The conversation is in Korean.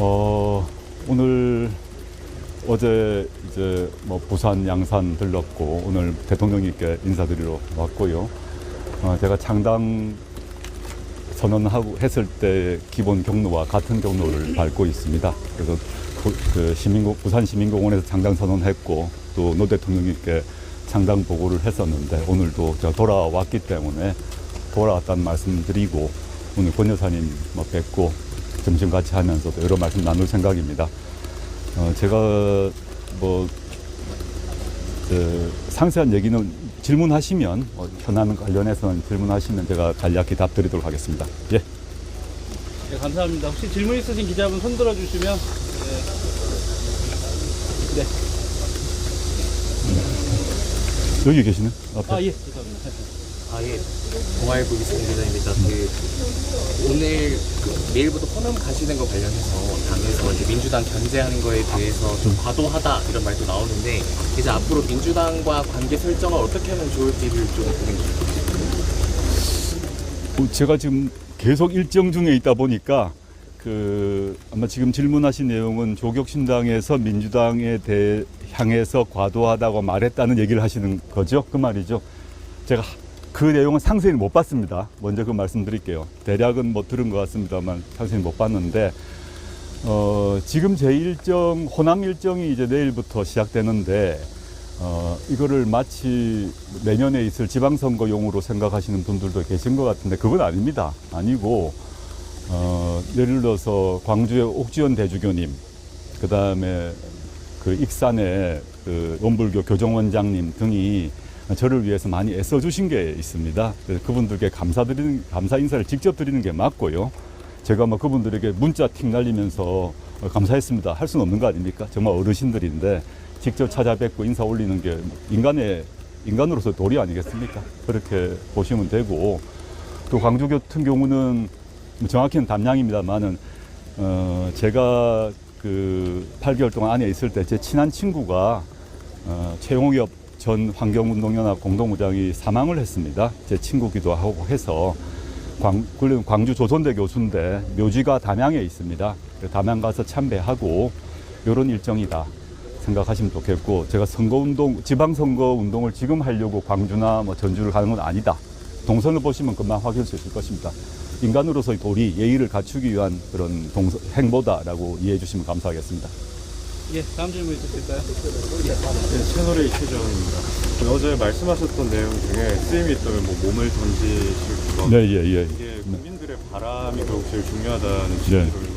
어, 오늘 어제 이제 뭐 부산 양산 들렀고 오늘 대통령님께 인사드리러 왔고요. 어, 제가 창당 선언하고 했을 때 기본 경로와 같은 경로를 밟고 있습니다. 그래서 부, 그 시민공, 부산 시민공원에서 창당 선언했고 또 노 대통령님께 창당 보고를 했었는데 오늘도 제가 돌아왔기 때문에 돌아왔다는 말씀 드리고 오늘 권 여사님 뭐 뵙고 점심 같이 하면서도 여러 말씀 나눌 생각입니다. 어, 제가 뭐 그, 상세한 얘기는 질문하시면 어, 현안 관련해서는 질문하시면 제가 간략히 답드리도록 하겠습니다. 예. 네, 감사합니다. 혹시 질문 있으신 기자분 손 들어주시면 네. 여기 계시네. 앞에. 아 예, 죄송합니다. 아, 예. 동아일보 이승훈 기자입니다. 그, 오늘 그 내일부터 호남 가시는 거 관련해서 당에서 이제 민주당 견제하는 거에 대해서 좀 과도하다 이런 말도 나오는데 이제 앞으로 민주당과 관계 설정을 어떻게 하면 좋을지를 좀 고민 좀 어, 제가 지금 계속 일정 중에 있다 보니까 그 아마 지금 질문하신 내용은 조국신당에서 민주당에 대해 향해서 과도하다고 말했다는 얘기를 하시는 거죠? 그 말이죠. 제가 그 내용은 상세히 못 봤습니다. 먼저 그 말씀드릴게요. 대략은 뭐 들은 것 같습니다만 상세히 못 봤는데 어, 지금 제 일정 호남 일정이 이제 내일부터 시작되는데 어, 이거를 마치 내년에 있을 지방선거용으로 생각하시는 분들도 계신 것 같은데 그건 아닙니다. 아니고 어, 예를 들어서 광주의 옥지원 대주교님, 그 다음에 그 익산의 그 원불교 교정원장님 등이 저를 위해서 많이 애써주신 게 있습니다. 그분들께 감사드리는, 감사 인사를 직접 드리는 게 맞고요. 제가 뭐 그분들에게 문자 틱 날리면서 어, 감사했습니다. 할 수는 없는 거 아닙니까? 정말 어르신들인데 직접 찾아뵙고 인사 올리는 게 인간의, 인간으로서 도리 아니겠습니까? 그렇게 보시면 되고 또 광주 같은 경우는 뭐 정확히는 담양입니다만은 어, 제가 그 8개월 동안 안에 있을 때 제 친한 친구가 어, 최용엽 전 환경운동연합 공동부장이 사망을 했습니다. 제 친구기도 하고 해서 광, 광주 조선대 교수인데 묘지가 담양에 있습니다. 담양 가서 참배하고 이런 일정이다 생각하시면 좋겠고 제가 선거운동 지방선거 운동을 지금 하려고 광주나 뭐 전주를 가는 건 아니다. 동선을 보시면 금방 확인할 수 있을 것입니다. 인간으로서의 도리, 예의를 갖추기 위한 그런 동선, 행보다라고 이해해 주시면 감사하겠습니다. 예, 다음 질문 있으실까요? 네, 채널A 최정입니다. 그 어제 말씀하셨던 내용 중에 쓰임이 있다면 뭐 몸을 던지실 것 네, 예, 예. 이게 국민들의 바람이 결국 제일 중요하다는 네. 취지로